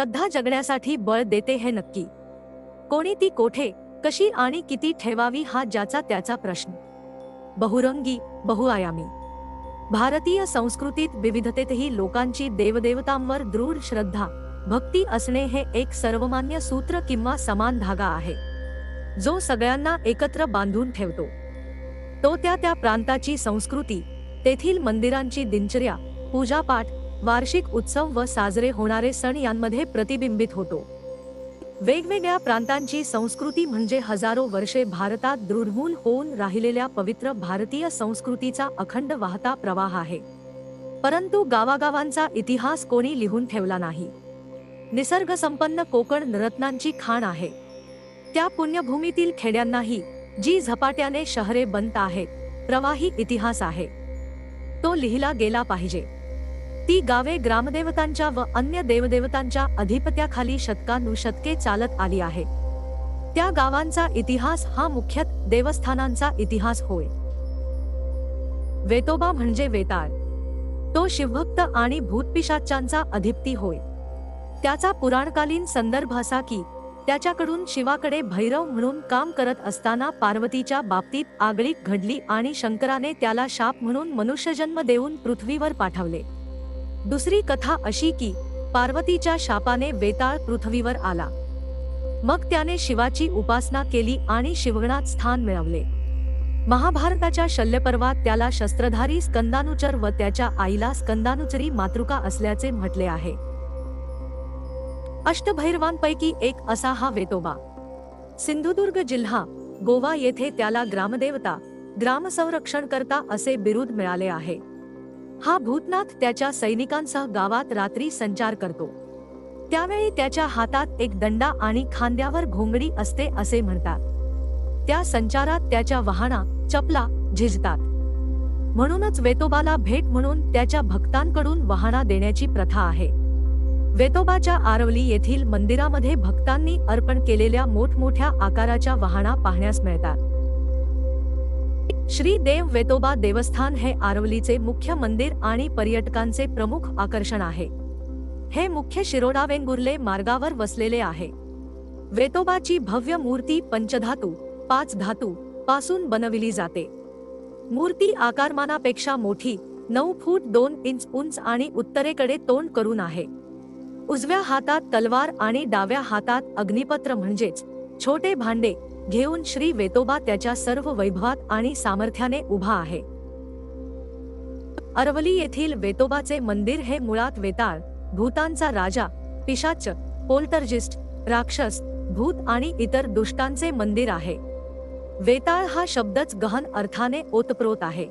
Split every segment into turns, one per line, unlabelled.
श्रद्धा जगण्यासाठी बळ देते हे नक्की. कोणी ती कोठे कशी आणि किती ठेवावी हा ज्याचा त्याचा प्रश्न. बहुरंगी बहुआयामी. भारतीय संस्कृतीत विविधतेतही लोकांची देवदेवतांवर दृढ श्रद्धा भक्ती असणे हे एक सर्वमान्य सूत्र किंवा समान धागा आहे. जो सगळ्यांना एकत्र बांधून ठेवतो. तो त्या त्या प्रांताची संस्कृती तेथील मंदिरांची दिनचर्या पूजापाठ वार्षिक उत्सव व साजरे होणारे सण यांमध्ये प्रतिबिंबित होतो. वेगवेगळ्या प्रांतांची संस्कृती म्हणजे हजारो वर्षे भारतात दृढमूल होऊन राहिलेल्या पवित्र भारतीय संस्कृतीचा अखंड वाहता प्रवाह आहे. परंतु गावागावांचा इतिहास कोणी लिहून ठेवला नाही. निसर्गसंपन्न कोकण रत्नांची खाण आहे. त्या पुण्यभूमीतील खेड्यांनाही जी झपाट्याने शहरे बनत आहेत प्रवाही इतिहास आहे. तो लिहिला गेला पाहिजे. ती गावे ग्रामदेवतांच्या व अन्य देवदेवतांच्या अधिपत्याखाली शतकानुशतके चालत आली आहे. त्या गावांचा इतिहास हा मुख्यत देवस्थानांचा इतिहास होय. वेतोबा म्हणजे वेताळ. तो शिवभक्त आणि भूतपिशाच्यांचा अधिपती होय. त्याचा पुराणकालीन संदर्भ असा की त्याच्याकडून शिवाकडे भैरव म्हणून काम करत असताना पार्वतीच्या बाबतीत आगळीक घडली आणि शंकराने त्याला शाप म्हणून मनुष्यजन्म देऊन पृथ्वीवर पाठवले. दुसरी कथा अशी की पार्वतीच्या शापाने वेताळ पृथ्वीवर आला. मग त्याने शिवाची उपासना केली आणि शिवगणात स्थान मिळवले. महाभारताच्या शल्यपर्वात त्याला शस्त्रधारी स्कंदानुचर व त्याच्या आईला स्कंदानुचरी मातृका असल्याचे म्हटले आहे. अष्टभैरवांपैकी एक असा हा वेतोबा. सिंधुदुर्ग जिल्हा गोवा येथे त्याला ग्रामदेवता ग्रामसंरक्षणकर्ता असे बिरुद मिळाले आहे. हा भूतनाथ त्याच्या सैनिकांसह गावात रात्री संचार करतो. त्यावेळी त्याच्या हातात एक दंडा आणि खांद्यावर घोंगडी असते असे म्हणतात. त्या संचारात त्याच्या वाहना चपला झिजतात. म्हणूनच वेतोबाला भेट म्हणून त्याच्या भक्तांकडून वाहना देण्याची प्रथा आहे. वेतोबाच्या आरवली येथील मंदिरामध्ये भक्तांनी अर्पण केलेल्या मोठमोठ्या आकाराच्या वाहना पाहण्यास मिळतात. श्री देव वेतोबा देवस्थान हे आरवलीचे मुख्य मंदिर आणि पर्यटकांचे प्रमुख आकर्षण आहे. हे मुख्य शिरोडा वेंगुर्ले मार्गावर वसलेले आहे. वेतोबाची भव्य मूर्ती पंचधातू पाच धातू पासून बनविली जाते. मूर्ती आकारमानापेक्षा मोठी नऊ फूट दोन इंच उंच आणि उत्तरेकडे तोंड करून आहे. उजव्या हातात तलवार आणि डाव्या हातात अग्निपत्र म्हणजेच छोटे भांडे घेऊन श्री वेतोबा त्याच्या सर्व वैभवात आणि सामर्थ्याने उभा आहे. अरवली येथील वेतोबाचे मंदिर हे मुळात वेताळ भूतांचा राजा पिशाच पोल्टर्जिस्ट राक्षस भूत आणि इतर दुष्टांचे मंदिर आहे. वेताळ हा शब्दच गहन अर्थाने ओतप्रोत आहे.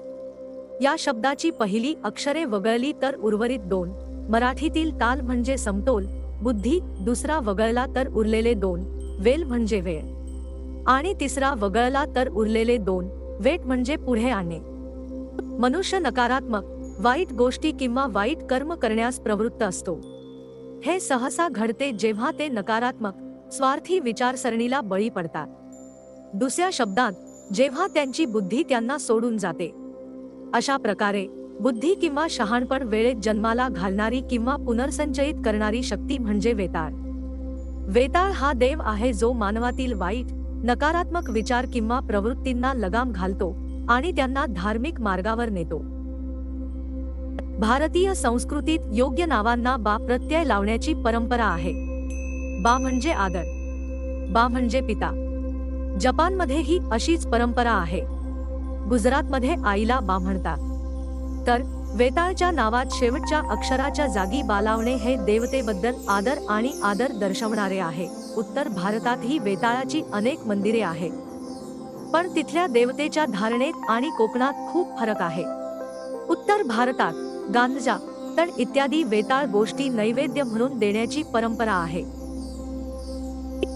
या शब्दाची पहिली अक्षरे वगळली तर उर्वरित दोन मराठीतील ताल म्हणजे समतोल बुद्धी दुसरा वगळला तर उरलेले दोन वेल म्हणजे वेळ. आणि तिसरा वगळला तर उरलेले दोन. वेट म्हणजे पुढे आणणे. मनुष्य नकारात्मक वाईट गोष्टी किंवा वाईट कर्म करण्यास प्रवृत्त असतो. हे सहसा घडते जेव्हा ते नकारात्मक स्वार्थी विचारसरणीला बळी पडतात. दुसऱ्या शब्दात जेव्हा त्यांची बुद्धी त्यांना सोडून जाते. अशा प्रकारे बुद्धी किंवा शहाणपण वेळेत जन्माला घालणारी किंवा पुनर्संचयित करणारी शक्ती म्हणजे वेताळ. वेताळ हा देव आहे जो मानवातील वाईट नकारात्मक विचार किंवा प्रवृत्तींना लगाम घालतो आणि त्यांना धार्मिक मार्गावर नेतो. भारतीय संस्कृतीत योग्य नावांना बा प्रत्यय लावण्याची परंपरा आहे. बा म्हणजे आदर. बा म्हणजे पिता. जपानमध्ये ही अशीच परंपरा आहे. गुजरातमध्ये आईला बा म्हणतात. तर वेताळच्या नावात शेवटच्या अक्षराच्या जागी बालावणे हे देवतेबद्दल आदर आणि आदर दर्शवणारे आहे. उत्तर भारतातही वेताळाची अनेक मंदिरे आहेत. पण तिथल्या देवतेच्या धारणेत आणि कोकणात खूप फरक आहे. उत्तर भारतात गांजा तण इत्यादी वेताळ गोष्टी नैवेद्य म्हणून देण्याची परंपरा आहे.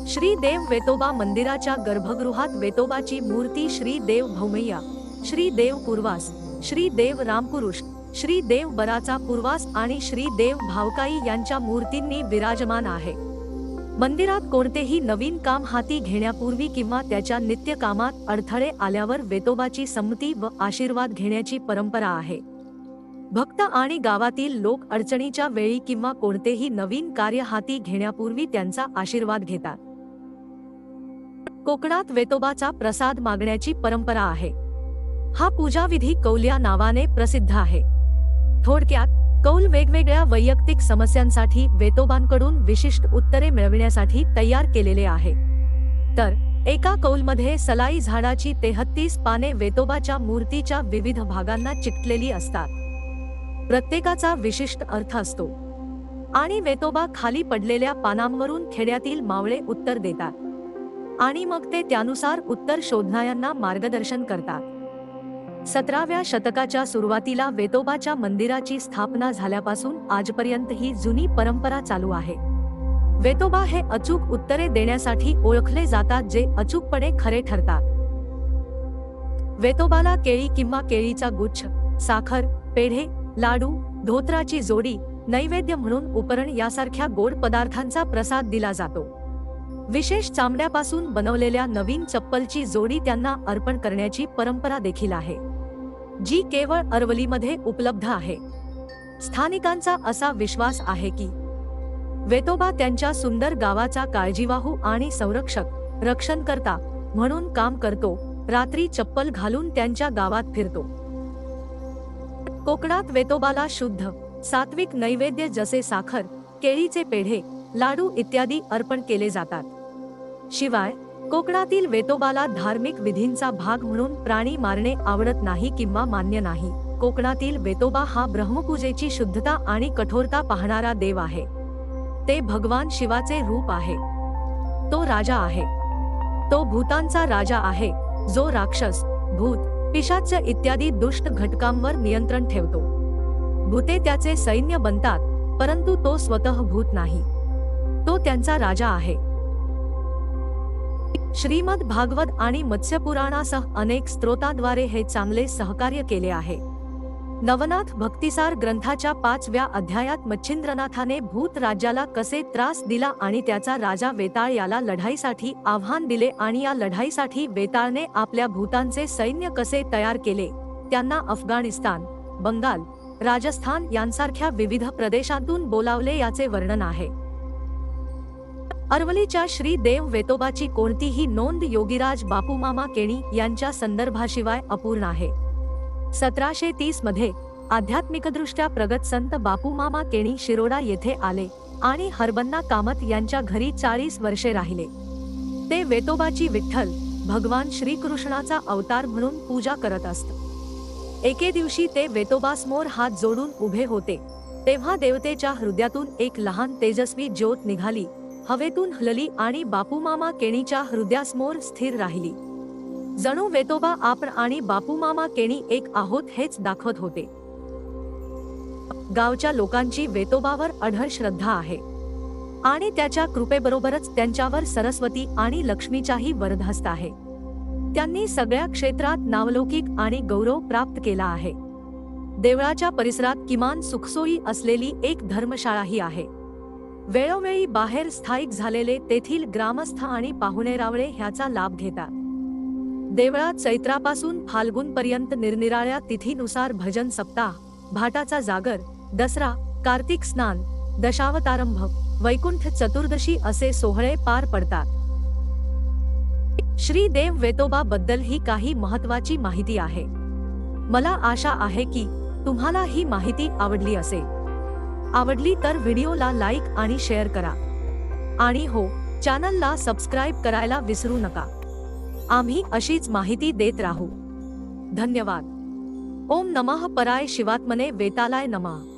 श्री देव वेतोबा मंदिराच्या गर्भगृहात वेतोबाची मूर्ती श्री देव भौमय्या श्री देव पूर्वास श्री देव रामपुरुष श्री देव बराचा पूर्वास आणि श्री देव भावकाई यांच्या मूर्तींनी विराजमान आहे. मंदिरात कोणतेही नवीन काम हाती घेण्यापूर्वी किंवा त्याच्या नित्य कामात अडथळे आल्यावर वेतोबाची संमती व आशीर्वाद घेण्याची परंपरा आहे. भक्त आणि गावातील लोक अडचणीच्या वेळी किंवा कोणतेही नवीन कार्य हाती घेण्यापूर्वी त्यांचा आशीर्वाद घेतात. कोकणात वेतोबाचा प्रसाद मागण्याची परंपरा आहे. हा पूजाविधी कौल्या नावाने प्रसिद्ध आहे. थोडक्यात कौल वेगवेगळ्या वैयक्तिक समस्यांसाठी वेतोबांकडून विशिष्ट उत्तरे मिळविण्यासाठी तयार केलेले आहे. तर एका कौलमध्ये सलाई झाडाची तेहत्तीस पाने वेतोबाच्या मूर्तीच्या विविध भागांना चिकटलेली असतात. प्रत्येकाचा विशिष्ट अर्थ असतो. आणि वेतोबा खाली पडलेल्या पानांवरून खेड्यातील मावळे उत्तर देतात. आणि मग ते त्यानुसार उत्तर शोधणाऱ्यांना मार्गदर्शन करतात. सतराव्या शतकाच्या सुरुवातीला वेतोबाच्या मंदिराची स्थापना झाल्यापासून आजपर्यंत ही जुनी परंपरा चालू आहे. वेतोबा हे अचूक उत्तरे देण्यासाठी ओळखले जातात जे अचूकपणे खरे ठरतात. वेतोबाला केळी किंवा केळीचा गुच्छ साखर पेढे लाडू धोत्राची जोडी नैवेद्य म्हणून उपरण यासारख्या गोड पदार्थांचा प्रसाद दिला जातो. विशेष चामड्यापासून बनवलेल्या नवीन चप्पलची जोडी त्यांना अर्पण करण्याची परंपरा देखील आहे. जी केवळ अरवलीमध्ये उपलब्ध आहे. स्थानिकांचा असा विश्वास आहे की वेतोबा त्यांच्या सुंदर गावाचा काळजीवाहू आणि संरक्षक रक्षणकर्ता म्हणून काम करतो रात्री चप्पल घालून त्यांच्या गावात फिरतो. कोकणात वेतोबाला शुद्ध सात्विक नैवेद्य जसे साखर केळीचे पेढे लाडू इत्यादी अर्पण केले जातात. शिवाय कोकणातील वेतोबाला धार्मिक विधींचा भाग म्हणून प्राणी मारणे आवडत नाही किंवा मान्य नाही. कोकणातील वेतोबा हा ब्रह्मपूजेची शुद्धता आणि कठोरता पाहणारा देव आहे. ते भगवान शिवाचे रूप आहे. तो राजा आहे. तो भूतांचा राजा आहे. जो राक्षस भूत पिशाच इत्यादी दुष्ट घटकांवर नियंत्रण ठेवतो. भूते त्याचे सैन्य बनतात परंतु तो स्वतः भूत नाही. तो त्यांचा राजा आहे. श्रीमद भागवत आणि मत्स्यपुराणासह अनेक स्त्रोतांद्वारे हे चांगले सहकार्य केले आहे. नवनाथ भक्तिसार ग्रंथाच्या पाचव्या अध्यायात मच्छिंद्रनाथाने भूत राज्याला कसे त्रास दिला आणि त्याचा राजा वेताळ याला लढाईसाठी आव्हान दिले आणि या लढाईसाठी वेताळने आपल्या भूतांचे सैन्य कसे तयार केले त्यांना अफगाणिस्तान बंगाल राजस्थान यांसारख्या विविध प्रदेशांतून बोलावले याचे वर्णन आहे. अरवलीच्या श्री देव वेतोबाची कोणतीही नोंद योगीराज बापूमामा केणी यांच्या संदर्भाशिवाय अपूर्ण आहे. सतराशे तीसमध्ये आध्यात्मिकदृष्ट्या प्रगत संत बापूमामा केणी शिरोडा येथे आले आणि हरबन्ना कामत यांच्या घरी चाळीस वर्षे राहिले. ते वेतोबाची विठ्ठल भगवान श्रीकृष्णाचा अवतार म्हणून पूजा करत असत. एके दिवशी ते वेतोबासमोर हात जोडून उभे होते. तेव्हा देवतेच्या हृदयातून एक लहान तेजस्वी ज्योत निघाली हवेतून हलली आणि बापूमामा केणीच्या हृदयासमोर स्थिर राहिली. जणू वेतोबा आपण आणि बापूमामा केणी एक आहोत हेच दाखवत होते. गावच्या लोकांची वेतोबावर अढळ श्रद्धा आहे. आणि त्याच्या कृपेबरोबरच त्यांच्यावर सरस्वती आणि लक्ष्मीचाही वरदहस्त आहे. त्यांनी सगळ्या क्षेत्रात नावलौकिक आणि गौरव प्राप्त केला आहे. देवळाच्या परिसरात किमान सुखसोयी असलेली एक धर्मशाळाही आहे. वेळोवेळी बाहेर स्थायिक झालेले तेथील ग्रामस्थ आणि पाहुणेरावळे ह्याचा लाभ घेतात. देवळात चैत्रापासून फाल्गुनपर्यंत निरनिराळ्या तिथीनुसार भजन सप्ताह भाटाचा जागर दसरा कार्तिक स्नान दशावतारंभ वैकुंठ चतुर्दशी असे सोहळे पार पडतात. श्री देव वेतोबा बद्दल ही काही महत्वाची माहिती आहे. मला आशा आहे की तुम्हाला ही माहिती आवडली असेल. आवडली तर व्हिडिओला लाईक आणि शेअर करा. आणि हो चॅनलला सबस्क्राईब करायला विसरू नका. आम्ही अशीच माहिती देत राहू. धन्यवाद. ओम नमः पराय शिवात्मने वेतालाय नमः.